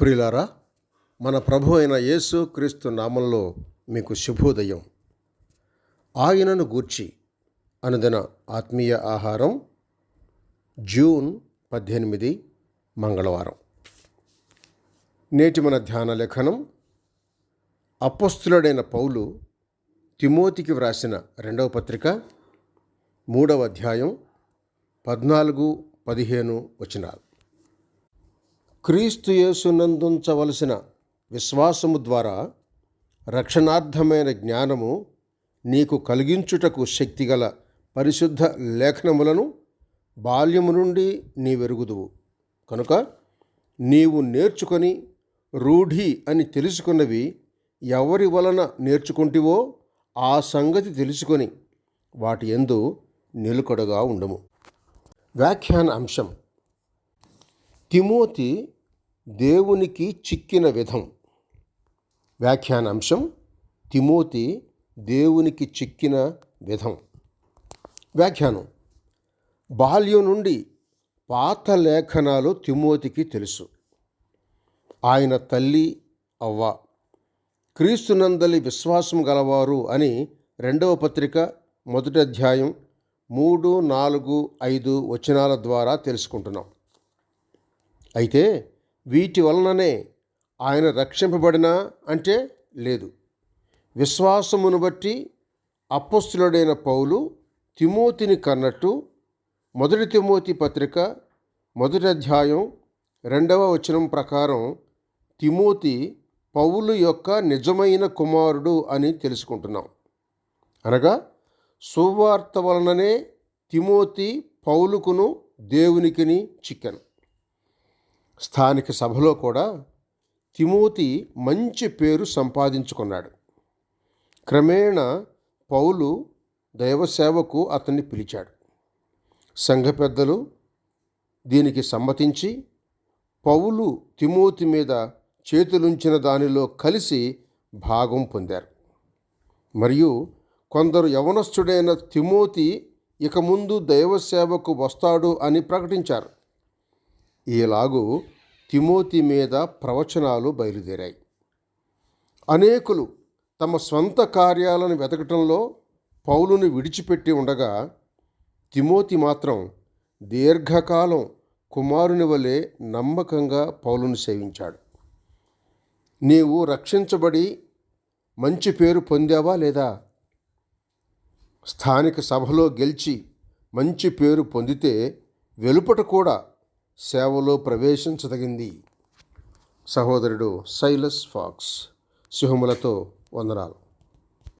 ప్రియులారా మన ప్రభు అయిన యేసు క్రీస్తు నామంలో మీకు శుభోదయం. ఆయనను గూర్చి అనుదిన ఆత్మీయ ఆహారం జూన్ పద్దెనిమిది మంగళవారం. నేటి మన ధ్యాన లేఖనం అపస్తులుడైన పౌలు తిమోతికి వ్రాసిన రెండవ పత్రిక మూడవ అధ్యాయం పద్నాలుగు పదిహేను వచనాలు. క్రీస్తు యేసునందుంచవలసిన విశ్వాసము ద్వారా రక్షణార్థమైన జ్ఞానము నీకు కలిగించుటకు శక్తిగల పరిశుద్ధ లేఖనములను బాల్యము నుండి నీవెరుగుదువు. కనుక నీవు నేర్చుకొని రూఢి అని తెలుసుకున్నవి ఎవరి వలన నేర్చుకుంటివో ఆ సంగతి తెలుసుకొని వాటి ఎందు నిలుకడగా ఉండము. వ్యాఖ్యాన అంశం తిమోతి దేవునికి చిక్కిన విధం. వ్యాఖ్యానాంశం తిమోతి దేవునికి చిక్కిన విధం. వ్యాఖ్యానం బాల్యం నుండి పాత లేఖనాలు తిమోతికి తెలుసు. ఆయన తల్లి అవ్వ క్రీస్తునందలి విశ్వాసం గలవారు అని రెండవ పత్రిక మొదటి అధ్యాయం మూడు నాలుగు ఐదు వచనాల ద్వారా తెలుసుకుంటున్నాం. అయితే వీటి వలననే ఆయన రక్షింపబడినా అంటే లేదు. విశ్వాసమును బట్టి అపస్తులుడైన పౌలు తిమోతిని కన్నట్టు మొదటి తిమోతి పత్రిక మొదటి అధ్యాయం రెండవ వచనం ప్రకారం తిమోతి పౌలు యొక్క నిజమైన కుమారుడు అని తెలుసుకుంటున్నాం. అనగా సువార్త వలననే తిమోతి పౌలుకును దేవునికిని చిక్కెను. స్థానిక సభలో కూడా తిమోతి మంచి పేరు సంపాదించుకున్నాడు. క్రమేణా పౌలు దైవసేవకు అతన్ని పిలిచాడు. సంఘ పెద్దలు దీనికి సమ్మతించి పౌలు తిమోతి మీద చేతులుంచిన దానిలో కలిసి భాగం పొందారు. మరియు కొందరు యవనస్థుడైన తిమోతి ఇక ముందు దైవసేవకు వస్తాడు అని ప్రకటించారు. ఈలాగు తిమోతి మీద ప్రవచనాలు బయలుదేరాయి. అనేకులు తమ స్వంత కార్యాలను వెతకటంలో పౌలుని విడిచిపెట్టి ఉండగా తిమోతి మాత్రం దీర్ఘకాలం కుమారుని వలె నమ్మకంగా పౌలుని సేవించాడు. నీవు రక్షించబడి మంచి పేరు పొందావా లేదా? స్థానిక సభలో గెలిచి మంచి పేరు పొందితే వెలుపట కూడా సేవలో ప్రవేశించదగింది. సహోదరుడు సైలస్ ఫాక్స్ సింహములతో వందనాలు.